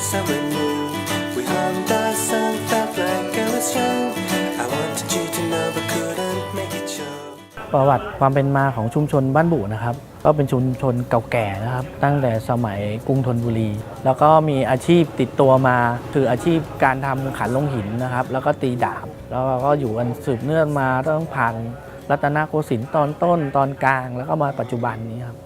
summer noon. We hummed our song, felt like I was young. I wanted you to know, but couldn't make it show. ประวัติความเป็นมาของชุมชนบ้านบุนะครับ ก็เป็นชุมชนเก่าแก่นะครับ ตั้งแต่สมัยกรุงธนบุรี แล้วก็มีอาชีพติดตัวมา คืออาชีพการทำขันลงหินนะครับ แล้วก็ตีดาบ แล้วก็อยู่กันสืบเนื่องมาต้องผ่านรัตนโกสินทร์ตอนต้นตอนกลาง แล้วก็มาปัจจุบันนี้ครับ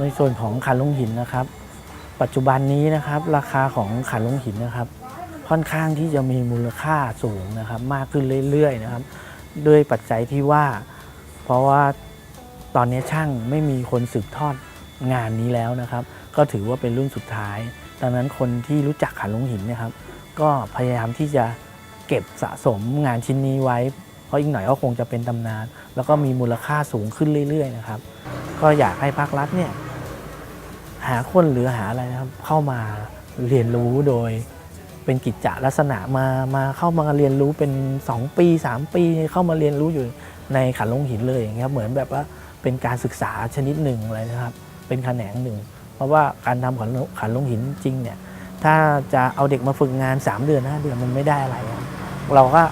ในส่วนของขันลงหินนะครับ ปัจจุบันนี้นะครับ ราคาของขันลงหินนะครับ ค่อนข้างที่จะมีมูลค่าสูงนะครับ มากขึ้นเรื่อยๆนะครับ ด้วยปัจจัยที่ว่า เพราะว่าตอนนี้ช่างไม่มีคนสืบทอดงานนี้แล้วนะครับ ก็ถือว่าเป็นรุ่นสุดท้าย ดังนั้นคนที่รู้จักขันลงหินนะครับ ก็พยายามที่จะเก็บสะสมงานชิ้นนี้ไว้ เพราะอีกหน่อยก็คงจะเป็นตำนาน แล้วก็มีมูลค่าสูงขึ้นเรื่อย ๆ นะครับ ก็อยากให้ภาครัฐเนี่ย หาคนหรือหาอะไรนะครับ เข้ามาเรียนรู้โดยเป็นกิจจลักษณะมามาเข้ามาเรียนรู้เป็น 2 ปี 3 ปีเข้ามาเรียนรู้อยู่ในขันลงหินเลยอย่างเงี้ยเหมือนแบบว่าเป็นการศึกษาชนิดหนึ่งเลยนะครับ เป็นแขนงหนึ่ง เพราะว่าการทำขันลงขันลงหินจริงเนี่ยถ้าจะเอาเด็กมาฝึกงาน 3 เดือน5เดือนมันไม่ได้อะไร เราก็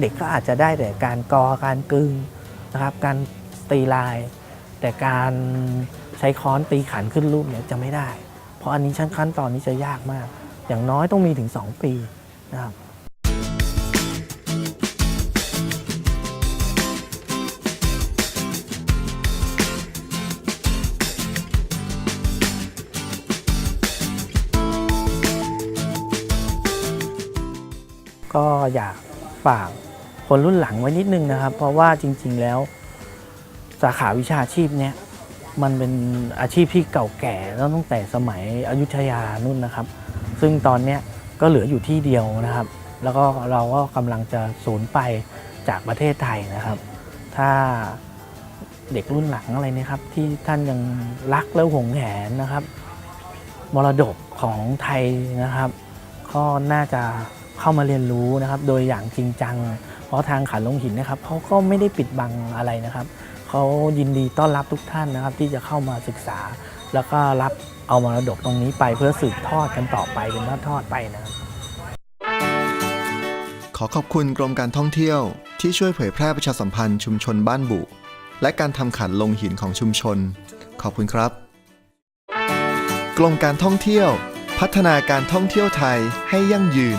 เด็กก็อาจจะได้แต่การกอการกึงนะครับการตีลาย แต่การ ใช้ค้อนตีขันขึ้นรูปเนี่ยจะไม่ได้ เพราะอันนี้ชั้นขั้นตอนนี้จะยากมาก อย่างน้อยต้องมีถึง 2 ปีนะครับก็อยากฝากคนรุ่นหลังไว้นิดนึงนะครับ เพราะว่าจริง ๆแล้วสาขาวิชาชีพเนี้ย มันเป็นอาชีพที่เก่าแก่แล้วตั้งแต่สมัยอยุธยานู่นนะครับ ซึ่งตอนนี้ก็เหลืออยู่ที่เดียวนะครับ แล้วก็เราก็กำลังจะสูญไปจากประเทศไทยนะครับ ถ้าเด็กรุ่นหลังอะไรนี่ยครับ ที่ท่านยังรักและหวงแหนนะครับ มรดกของไทยนะครับก็น่าจะเข้ามาเรียนรู้นะครับ โดยอย่างจริงจัง เพราะทางขันลงหินนะครับเขาก็ไม่ได้ปิดบังอะไรนะครับ เขายินดีต้อนรับทุกท่านนะครับ ที่จะเข้ามาศึกษา แล้วก็รับเอามรดกตรงนี้ไปเพื่อสืบทอดกันต่อไปเป็นทอดๆไปนะครับขอขอบคุณกรมการท่องเที่ยวที่ช่วยเผยแพร่ประชาสัมพันธ์ชุมชนบ้านบุ และการทำขันลงหินของชุมชน ขอบคุณครับ กรมการท่องเที่ยว พัฒนาการท่องเที่ยวไทยให้ยั่งยืน